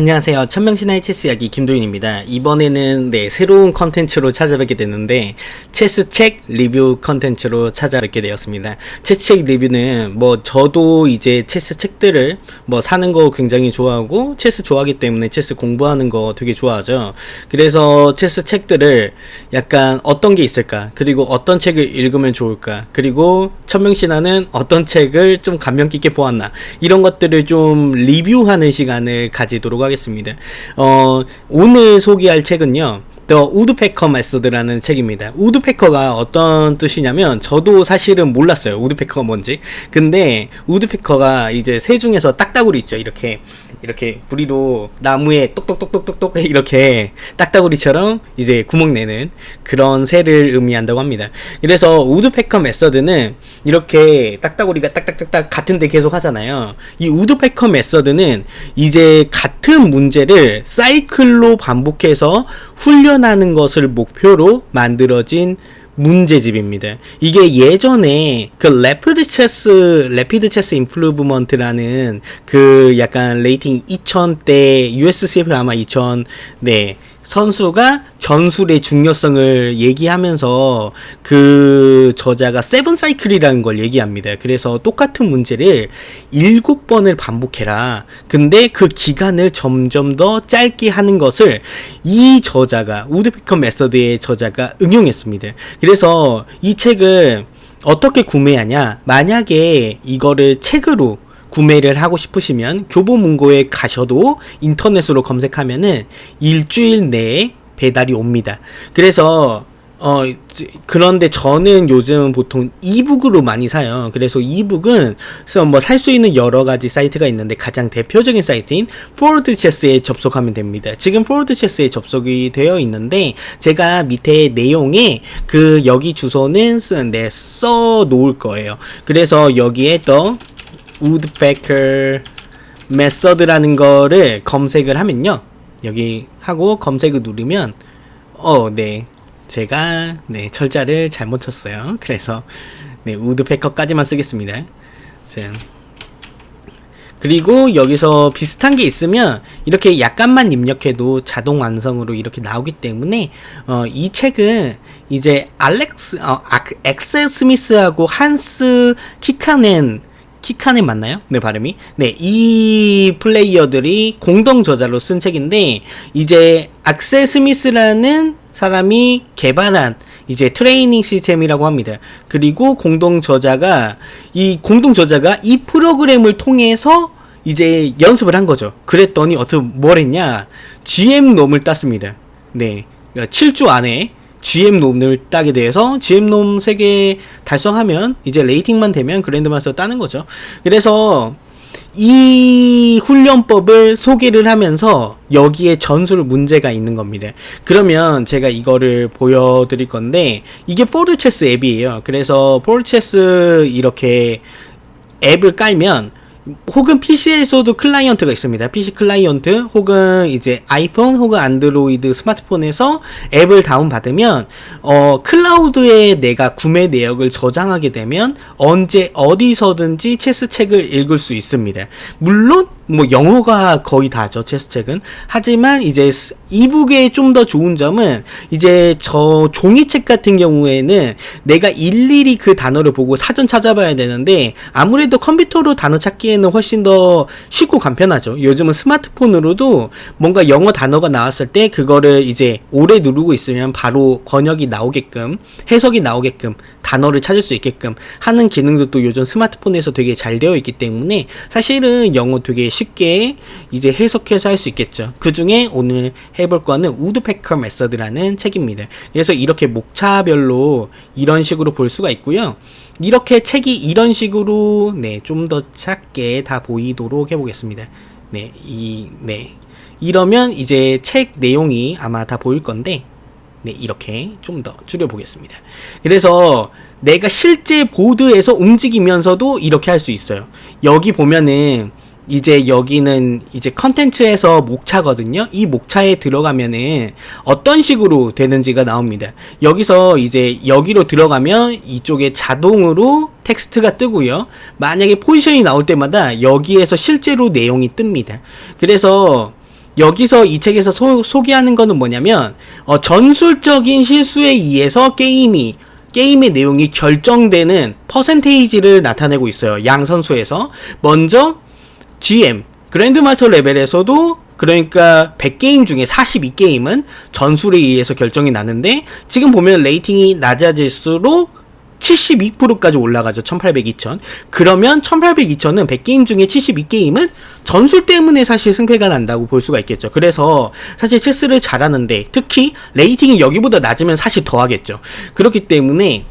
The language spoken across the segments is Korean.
안녕하세요. 천명신화의 체스 이야기 김도윤입니다. 이번에는 네, 새로운 컨텐츠로 찾아뵙게 됐는데 체스 책 리뷰 컨텐츠로 찾아뵙게 되었습니다. 체스 책 리뷰는 뭐 저도 이제 체스 책들을 뭐 사는 거 굉장히 좋아하고 체스 좋아하기 때문에 체스 공부하는 거 되게 좋아하죠. 그래서 체스 책들을 약간 어떤 게 있을까? 그리고 어떤 책을 읽으면 좋을까? 그리고 천명신화는 어떤 책을 좀 감명 깊게 보았나? 이런 것들을 좀 리뷰하는 시간을 가지도록 하겠습니다. 어, 오늘 소개할 책은요. 더 우드패커 메소드라는 책입니다. 우드패커가 어떤 뜻이냐면 저도 사실은 몰랐어요. 우드패커가 뭔지. 근데 우드패커가 이제 새 중에서 딱따구리 있죠. 이렇게 이렇게 부리로 나무에 똑똑똑똑똑똑 이렇게 딱따구리처럼 이제 구멍 내는 그런 새를 의미한다고 합니다. 그래서 우드패커 메서드는 이렇게 딱따구리가 딱딱딱딱 같은데 계속 하잖아요. 이 우드패커 메서드는 이제 같은 문제를 사이클로 반복해서 훈련 하는 것을 목표로 만들어진 문제집입니다. 이게 예전에 그 레피드 체스 레피드 체스 임프루브먼트라는 그 약간 레이팅 2000대 USCF 아마 2000 네. 선수가 전술의 중요성을 얘기하면서 그 저자가 세븐 사이클이라는 걸 얘기합니다. 그래서 똑같은 문제를 일곱 번을 반복해라. 근데 그 기간을 점점 더 짧게 하는 것을 이 저자가 우드피커 메서드의 저자가 응용했습니다. 그래서 이 책을 어떻게 구매하냐? 만약에 이거를 책으로 구매를 하고 싶으시면 교보문고에 가셔도 인터넷으로 검색하면은 일주일 내에 배달이 옵니다. 그래서 어 그런데 저는 요즘 보통 이북으로 많이 사요. 그래서 이북은 뭐살 수 있는 여러 가지 사이트가 있는데 가장 대표적인 사이트인 포워드 체스에 접속하면 됩니다. 지금 포워드 체스에 접속이 되어 있는데 제가 밑에 내용에 그 여기 주소는 네, 써 놓을 거예요. 그래서 여기에 또 woodpecker method라는 거를 검색을 하면요. 여기 하고 검색을 누르면 어, 네. 제가 네, 철자를 잘못 쳤어요. 그래서 네, woodpecker까지만 쓰겠습니다. 자. 그리고 여기서 비슷한 게 있으면 이렇게 약간만 입력해도 자동 완성으로 이렇게 나오기 때문에 어, 이 책은 이제 알렉스 어, 엑셀 스미스하고 한스 키카넨 키카넨 맞나요? 네, 발음이. 네, 이 플레이어들이 공동 저자로 쓴 책인데, 이제 악셀 스미스라는 사람이 개발한 이제 트레이닝 시스템이라고 합니다. 그리고 공동 저자가, 이 공동 저자가 이 프로그램을 통해서 이제 연습을 한 거죠. 그랬더니 어떻게 뭘 했냐? GM 놈을 땄습니다. 네. 7주 안에 GM 놈을 따게 돼서 GM 놈 3개 달성하면 이제 레이팅만 되면 그랜드마스터 따는 거죠. 그래서 이 훈련법을 소개를 하면서 여기에 전술 문제가 있는 겁니다. 그러면 제가 이거를 보여드릴 건데 이게 포르체스 앱이에요. 그래서 포르체스 이렇게 앱을 깔면 혹은 PC에서도 클라이언트가 있습니다. PC 클라이언트 혹은 이제 아이폰 혹은 안드로이드 스마트폰에서 앱을 다운받으면 어 클라우드에 내가 구매 내역을 저장하게 되면 언제 어디서든지 체스 책을 읽을 수 있습니다. 물론 뭐 영어가 거의 다죠 체스 책은. 하지만 이제 이북의 좀 더 좋은 점은 이제 저 종이책 같은 경우에는 내가 일일이 그 단어를 보고 사전 찾아봐야 되는데 아무래도 컴퓨터로 단어 찾기에는 훨씬 더 쉽고 간편하죠. 요즘은 스마트폰으로도 뭔가 영어 단어가 나왔을 때 그거를 이제 오래 누르고 있으면 바로 번역이 나오게끔 해석이 나오게끔 단어를 찾을 수 있게끔 하는 기능도 또 요즘 스마트폰에서 되게 잘 되어 있기 때문에 사실은 영어 되게 쉽게 이제 해석해서 할 수 있겠죠. 그 중에 오늘 해볼 거는 우드패커 메서드라는 책입니다. 그래서 이렇게 목차별로 이런 식으로 볼 수가 있고요. 이렇게 책이 이런 식으로 네, 좀 더 작게 다 보이도록 해보겠습니다. 네, 이, 네. 이러면 이제 책 내용이 아마 다 보일 건데, 네, 이렇게 좀 더 줄여보겠습니다. 그래서 내가 실제 보드에서 움직이면서도 이렇게 할 수 있어요. 여기 보면은 이제 여기는 이제 컨텐츠에서 목차거든요. 이 목차에 들어가면은 어떤 식으로 되는지가 나옵니다. 여기서 이제 여기로 들어가면 이쪽에 자동으로 텍스트가 뜨고요. 만약에 포지션이 나올 때마다 여기에서 실제로 내용이 뜹니다. 그래서 여기서 이 책에서 소, 소개하는 거는 뭐냐면 어, 전술적인 실수에 의해서 게임이 게임의 내용이 결정되는 퍼센테이지를 나타내고 있어요. 양 선수에서 먼저 GM 그랜드마스터 레벨에서도 그러니까 100게임 중에 42게임은 전술에 의해서 결정이 나는데 지금 보면 레이팅이 낮아질수록 72%까지 올라가죠. 1800, 2000. 그러면 1800, 2000은 100게임 중에 72게임은 전술 때문에 사실 승패가 난다고 볼 수가 있겠죠. 그래서 사실 체스를 잘하는데 특히 레이팅이 여기보다 낮으면 사실 더 하겠죠. 그렇기 때문에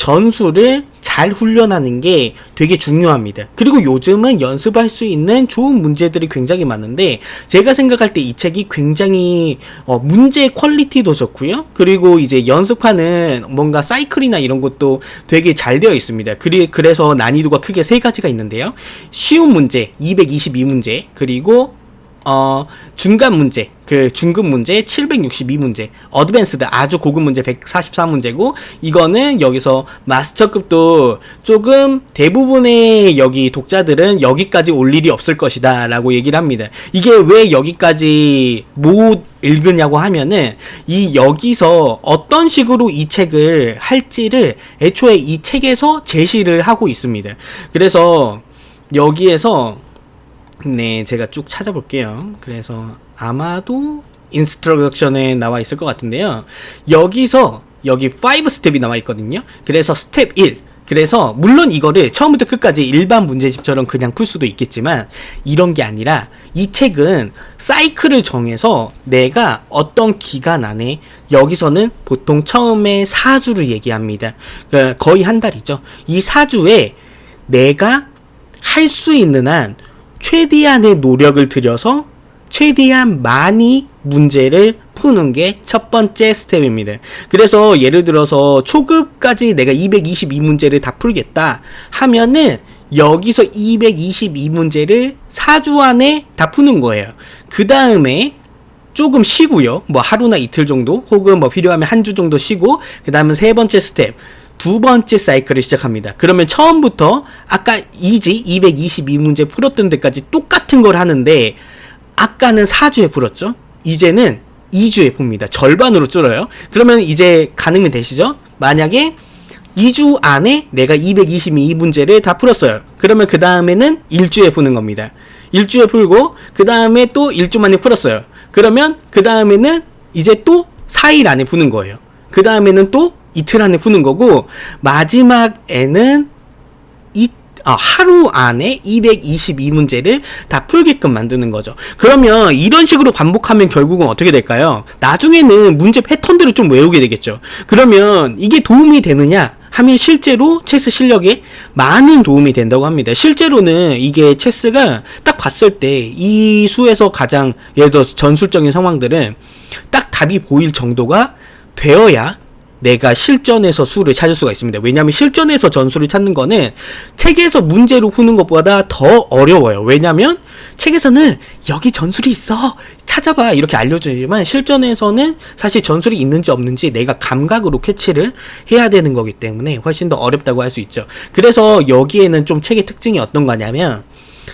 전술을 잘 훈련하는 게 되게 중요합니다. 그리고 요즘은 연습할 수 있는 좋은 문제들이 굉장히 많은데 제가 생각할 때 이 책이 굉장히 어, 문제 퀄리티도 좋고요. 그리고 이제 연습하는 뭔가 사이클이나 이런 것도 되게 잘 되어 있습니다. 그리, 그래서 난이도가 크게 세 가지가 있는데요. 쉬운 문제 222문제 그리고 어, 중간 문제, 그 중급 문제 762 문제, 어드밴스드 아주 고급 문제 144 문제고 이거는 여기서 마스터급도 조금 대부분의 여기 독자들은 여기까지 올 일이 없을 것이다라고 얘기를 합니다. 이게 왜 여기까지 못 읽으냐고 하면은 이 여기서 어떤 식으로 이 책을 할지를 애초에 이 책에서 제시를 하고 있습니다. 그래서 여기에서 네, 제가 쭉 찾아볼게요. 그래서 아마도 인스트럭션에 나와 있을 것 같은데요. 여기서 여기 5 스텝이 나와 있거든요. 그래서 스텝 1. 그래서 물론 이거를 처음부터 끝까지 일반 문제집처럼 그냥 풀 수도 있겠지만 이런 게 아니라 이 책은 사이클을 정해서 내가 어떤 기간 안에 여기서는 보통 처음에 4주를 얘기합니다. 그러니까 거의 한 달이죠. 이 4주에 내가 할 수 있는 한 최대한의 노력을 들여서 최대한 많이 문제를 푸는 게 첫 번째 스텝입니다. 그래서 예를 들어서 초급까지 내가 222문제를 다 풀겠다 하면은 여기서 222문제를 4주 안에 다 푸는 거예요. 그 다음에 조금 쉬고요. 뭐 하루나 이틀 정도 혹은 뭐 필요하면 한 주 정도 쉬고 그 다음은 세 번째 스텝 두 번째 사이클을 시작합니다. 그러면 처음부터 아까 이지 222문제 풀었던 데까지 똑같은 걸 하는데 아까는 4주에 풀었죠. 이제는 2주에 풉니다. 절반으로 줄어요. 그러면 이제 가능이 되시죠? 만약에 2주 안에 내가 222문제를 다 풀었어요. 그러면 그 다음에는 1주에 푸는 겁니다. 1주에 풀고 그 다음에 또 1주 만에 풀었어요. 그러면 그 다음에는 이제 또 4일 안에 푸는 거예요. 그 다음에는 또 이틀 안에 푸는 거고 마지막에는 이 아, 하루 안에 222문제를 다 풀게끔 만드는 거죠. 그러면 이런 식으로 반복하면 결국은 어떻게 될까요? 나중에는 문제 패턴들을 좀 외우게 되겠죠. 그러면 이게 도움이 되느냐? 하면 실제로 체스 실력에 많은 도움이 된다고 합니다. 실제로는 이게 체스가 딱 봤을 때 이 수에서 가장 예를 들어서 전술적인 상황들은 딱 답이 보일 정도가 되어야 내가 실전에서 수를 찾을 수가 있습니다. 왜냐하면 실전에서 전술을 찾는 거는 책에서 문제로 푸는 것보다 더 어려워요. 왜냐하면 책에서는 여기 전술이 있어 찾아봐 이렇게 알려주지만 실전에서는 사실 전술이 있는지 없는지 내가 감각으로 캐치를 해야 되는 거기 때문에 훨씬 더 어렵다고 할 수 있죠. 그래서 여기에는 좀 책의 특징이 어떤 거냐면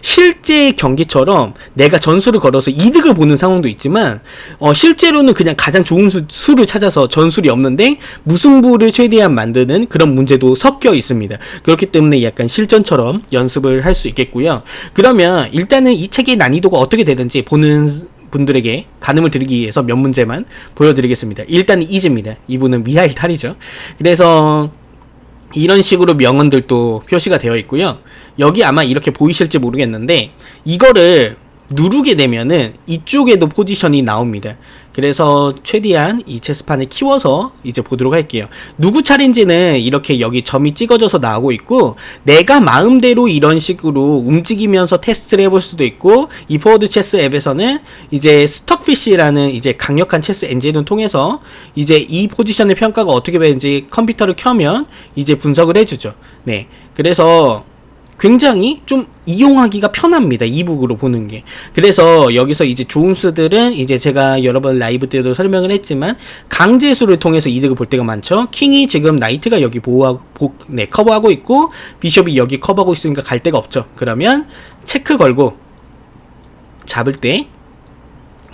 실제 경기처럼 내가 전술을 걸어서 이득을 보는 상황도 있지만 어, 실제로는 그냥 가장 좋은 수, 수를 찾아서 전술이 없는데 무승부를 최대한 만드는 그런 문제도 섞여 있습니다. 그렇기 때문에 약간 실전처럼 연습을 할 수 있겠고요. 그러면 일단은 이 책의 난이도가 어떻게 되든지 보는 분들에게 가늠을 드리기 위해서 몇 문제만 보여드리겠습니다. 일단 이즈입니다. 이분은 미하일 탈이죠. 그래서 이런 식으로 명언들도 표시가 되어 있고요. 여기 아마 이렇게 보이실지 모르겠는데 이거를 누르게 되면은 이쪽에도 포지션이 나옵니다. 그래서 최대한 이 체스판을 키워서 이제 보도록 할게요. 누구 차례인지는 이렇게 여기 점이 찍어져서 나오고 있고 내가 마음대로 이런 식으로 움직이면서 테스트를 해볼 수도 있고 이 포워드 체스 앱에서는 이제 스톡피쉬라는 이제 강력한 체스 엔진을 통해서 이제 이 포지션의 평가가 어떻게 되는지 컴퓨터를 켜면 이제 분석을 해주죠. 네. 그래서 굉장히 좀 이용하기가 편합니다. 이북으로 보는 게. 그래서 여기서 이제 좋은 수들은 이제 제가 여러 번 라이브 때도 설명을 했지만 강제수를 통해서 이득을 볼 때가 많죠. 킹이 지금 나이트가 여기 보호하고 보, 네, 커버하고 있고 비숍이 여기 커버하고 있으니까 갈 데가 없죠. 그러면 체크 걸고 잡을 때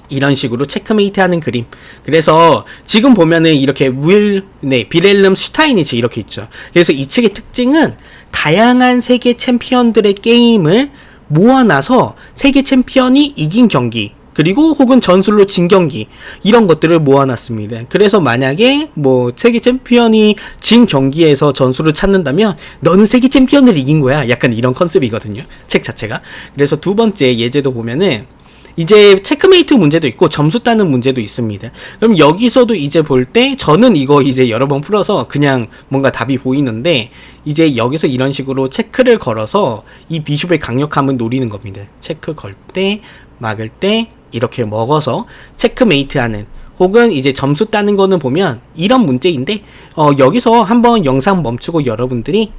이런 식으로 체크메이트 하는 그림. 그래서 지금 보면은 이렇게 윌, 네, 비렐름 슈타이니치 이렇게 있죠. 그래서 이 책의 특징은 다양한 세계 챔피언들의 게임을 모아놔서 세계 챔피언이 이긴 경기, 그리고 혹은 전술로 진 경기 이런 것들을 모아놨습니다. 그래서 만약에 뭐 세계 챔피언이 진 경기에서 전술을 찾는다면 너는 세계 챔피언을 이긴 거야. 약간 이런 컨셉이거든요. 책 자체가. 그래서 두 번째 예제도 보면은 이제 체크메이트 문제도 있고 점수 따는 문제도 있습니다. 그럼 여기서도 이제 볼 때 저는 이거 이제 여러 번 풀어서 그냥 뭔가 답이 보이는데 이제 여기서 이런 식으로 체크를 걸어서 이 비숍의 강력함을 노리는 겁니다. 체크 걸 때 막을 때 이렇게 먹어서 체크메이트 하는 혹은 이제 점수 따는 거는 보면 이런 문제인데 어 여기서 한번 영상 멈추고 여러분들이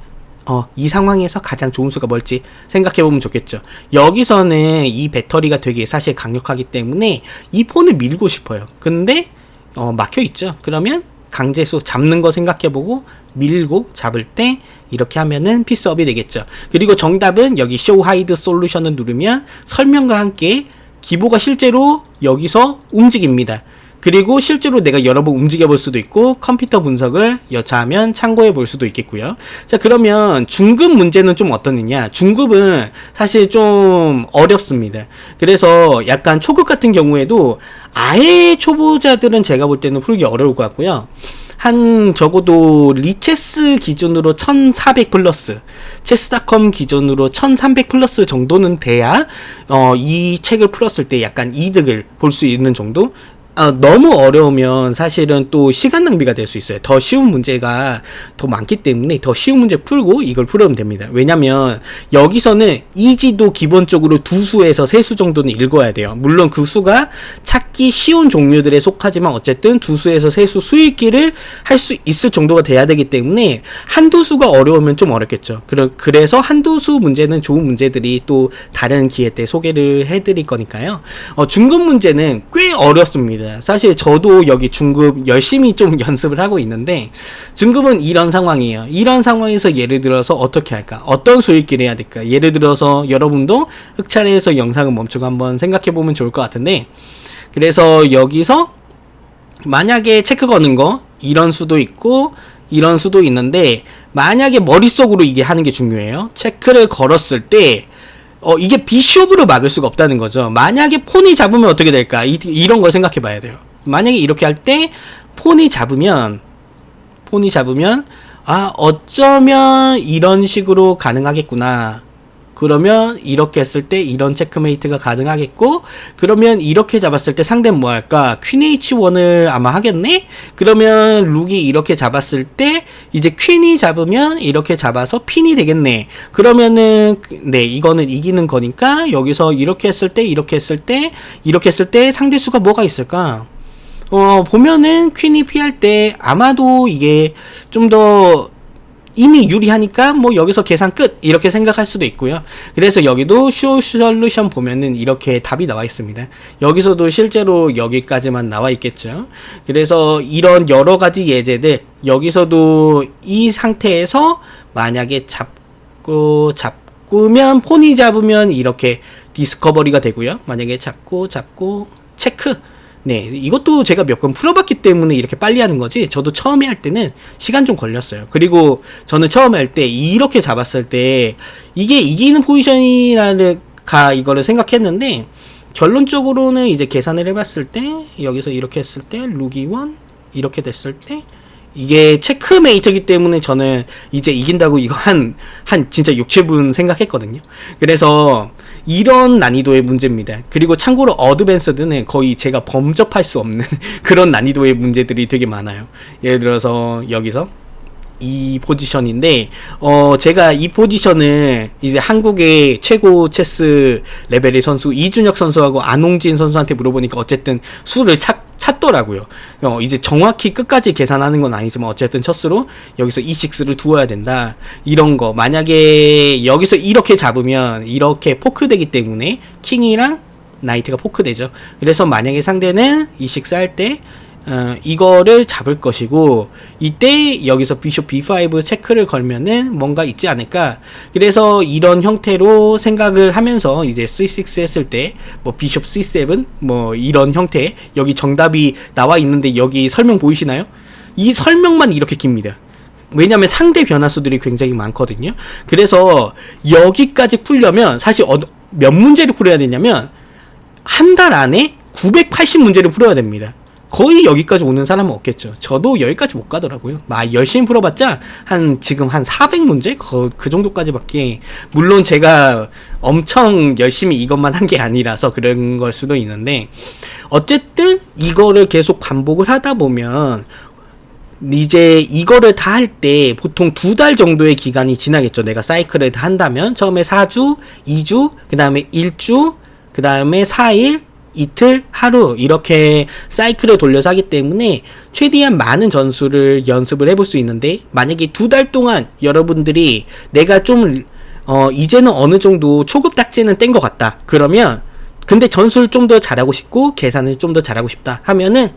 어, 이 상황에서 가장 좋은 수가 뭘지 생각해 보면 좋겠죠. 여기서는 이 배터리가 되게 사실 강력하기 때문에 이 폰을 밀고 싶어요. 근데 어, 막혀 있죠. 그러면 강제수 잡는 거 생각해 보고 밀고 잡을 때 이렇게 하면은 피스업이 되겠죠. 그리고 정답은 여기 쇼 하이드 솔루션을 누르면 설명과 함께 기보가 실제로 여기서 움직입니다. 그리고 실제로 내가 여러 번 움직여 볼 수도 있고 컴퓨터 분석을 여차하면 참고해 볼 수도 있겠고요. 자, 그러면 중급 문제는 좀 어떻느냐? 중급은 사실 좀 어렵습니다. 그래서 약간 초급 같은 경우에도 아예 초보자들은 제가 볼 때는 풀기 어려울 것 같고요. 한 적어도 리체스 기준으로 1400 플러스 체스닷컴 기준으로 1300 플러스 정도는 돼야 어, 이 책을 풀었을 때 약간 이득을 볼 수 있는 정도 어, 너무 어려우면 사실은 또 시간 낭비가 될 수 있어요. 더 쉬운 문제가 더 많기 때문에 더 쉬운 문제 풀고 이걸 풀으면 됩니다. 왜냐면 여기서는 이지도 기본적으로 두 수에서 세 수 정도는 읽어야 돼요. 물론 그 수가 찾기 쉬운 종류들에 속하지만 어쨌든 두 수에서 세 수 수읽기를 할 수 있을 정도가 돼야 되기 때문에 한두 수가 어려우면 좀 어렵겠죠. 그래서 한두 수 문제는 좋은 문제들이 또 다른 기회 때 소개를 해드릴 거니까요. 어, 중급 문제는 꽤 어렵습니다. 사실 저도 여기 중급 열심히 좀 연습을 하고 있는데 중급은 이런 상황이에요. 이런 상황에서 예를 들어서 어떻게 할까? 어떤 수익기를 해야 될까? 예를 들어서 여러분도 흑차례에서 영상을 멈추고 한번 생각해 보면 좋을 것 같은데 그래서 여기서 만약에 체크 거는 거 이런 수도 있고 이런 수도 있는데 만약에 머릿속으로 이게 하는 게 중요해요. 체크를 걸었을 때 어, 이게 비숍으로 막을 수가 없다는 거죠. 만약에 폰이 잡으면 어떻게 될까? 이, 이런 걸 생각해 봐야 돼요. 만약에 이렇게 할 때 폰이 잡으면 폰이 잡으면 아, 어쩌면 이런 식으로 가능하겠구나. 그러면 이렇게 했을 때 이런 체크메이트가 가능하겠고 그러면 이렇게 잡았을 때 상대는 뭐 할까? 퀸 H1을 아마 하겠네? 그러면 룩이 이렇게 잡았을 때 이제 퀸이 잡으면 이렇게 잡아서 핀이 되겠네. 그러면은 네 이거는 이기는 거니까 여기서 이렇게 했을 때 이렇게 했을 때 이렇게 했을 때 상대 수가 뭐가 있을까? 어 보면은 퀸이 피할 때 아마도 이게 좀더 이미 유리하니까 뭐 여기서 계산 끝 이렇게 생각할 수도 있고요. 그래서 여기도 쇼 솔루션 보면은 이렇게 답이 나와 있습니다. 여기서도 실제로 여기까지만 나와 있겠죠. 그래서 이런 여러 가지 예제들 여기서도 이 상태에서 만약에 잡고 잡고면 폰이 잡으면 이렇게 디스커버리가 되고요. 만약에 잡고 잡고 체크 네, 이것도 제가 몇 번 풀어봤기 때문에 이렇게 빨리 하는 거지. 저도 처음에 할 때는 시간 좀 걸렸어요. 그리고 저는 처음에 할 때 이렇게 잡았을 때 이게 이기는 포지션이라는 가 이거를 생각했는데 결론적으로는 이제 계산을 해봤을 때 여기서 이렇게 했을 때 루기원 이렇게 됐을 때 이게 체크메이트기 때문에 저는 이제 이긴다고 이거 한, 한 진짜 6, 7분 생각했거든요. 그래서 이런 난이도의 문제입니다. 그리고 참고로 어드밴스드는 거의 제가 범접할 수 없는 그런 난이도의 문제들이 되게 많아요. 예를 들어서 여기서 이 포지션인데 어 제가 이 포지션을 이제 한국의 최고 체스 레벨의 선수 이준혁 선수하고 안홍진 선수한테 물어보니까 어쨌든 수를 찾 찾더라고요. 어, 이제 정확히 끝까지 계산하는 건 아니지만 어쨌든 첫 수로 여기서 E6를 두어야 된다. 이런 거. 만약에 여기서 이렇게 잡으면 이렇게 포크 되기 때문에 킹이랑 나이트가 포크 되죠. 그래서 만약에 상대는 E6 할 때 어, 이거를 잡을 것이고 이때 여기서 비숍 B5 체크를 걸면은 뭔가 있지 않을까 그래서 이런 형태로 생각을 하면서 이제 C6 했을 때 뭐 비숍 C7 뭐 이런 형태 여기 정답이 나와 있는데 여기 설명 보이시나요? 이 설명만 이렇게 깁니다. 왜냐하면 상대 변화수들이 굉장히 많거든요. 그래서 여기까지 풀려면 사실 어, 몇 문제를 풀어야 되냐면 한 달 안에 980 문제를 풀어야 됩니다. 거의 여기까지 오는 사람은 없겠죠. 저도 여기까지 못 가더라고요. 막 열심히 풀어봤자 한 지금 한 400문제 그, 그 정도까지밖에 물론 제가 엄청 열심히 이것만 한 게 아니라서 그런 걸 수도 있는데 어쨌든 이거를 계속 반복을 하다 보면 이제 이거를 다 할 때 보통 두 달 정도의 기간이 지나겠죠. 내가 사이클을 다 한다면 처음에 4주, 2주, 그 다음에 1주, 그 다음에 4일, 이틀, 하루 이렇게 사이클을 돌려서 하기 때문에 최대한 많은 전술을 연습을 해볼 수 있는데 만약에 두 달 동안 여러분들이 내가 좀 어, 이제는 어느 정도 초급 딱지는 뗀 것 같다. 그러면 근데 전술 좀 더 잘하고 싶고 계산을 좀 더 잘하고 싶다 하면은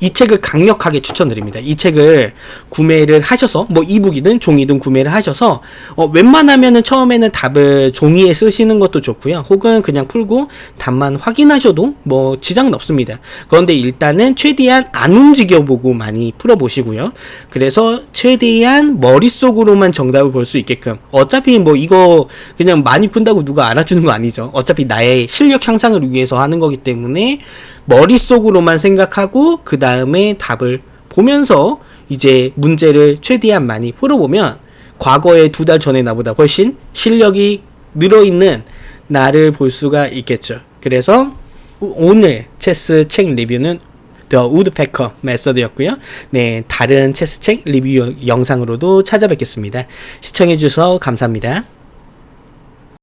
이 책을 강력하게 추천드립니다. 이 책을 구매를 하셔서 뭐 이북이든 종이든 구매를 하셔서 어, 웬만하면은 처음에는 답을 종이에 쓰시는 것도 좋고요. 혹은 그냥 풀고 답만 확인하셔도 뭐 지장은 없습니다. 그런데 일단은 최대한 안 움직여 보고 많이 풀어 보시고요. 그래서 최대한 머릿속으로만 정답을 볼 수 있게끔 어차피 뭐 이거 그냥 많이 푼다고 누가 알아주는 거 아니죠. 어차피 나의 실력 향상을 위해서 하는 거기 때문에 머릿속으로만 생각하고 그 다음 에 답을 보면서 이제 문제를 최대한 많이 풀어보면 과거에 두 달 전에 나보다 훨씬 실력이 늘어있는 나를 볼 수가 있겠죠. 그래서 오- 오늘 체스 책 리뷰는 The Woodpecker Method였고요. 네, 다른 체스 책 리뷰 영상으로도 찾아뵙겠습니다. 시청해주셔서 감사합니다.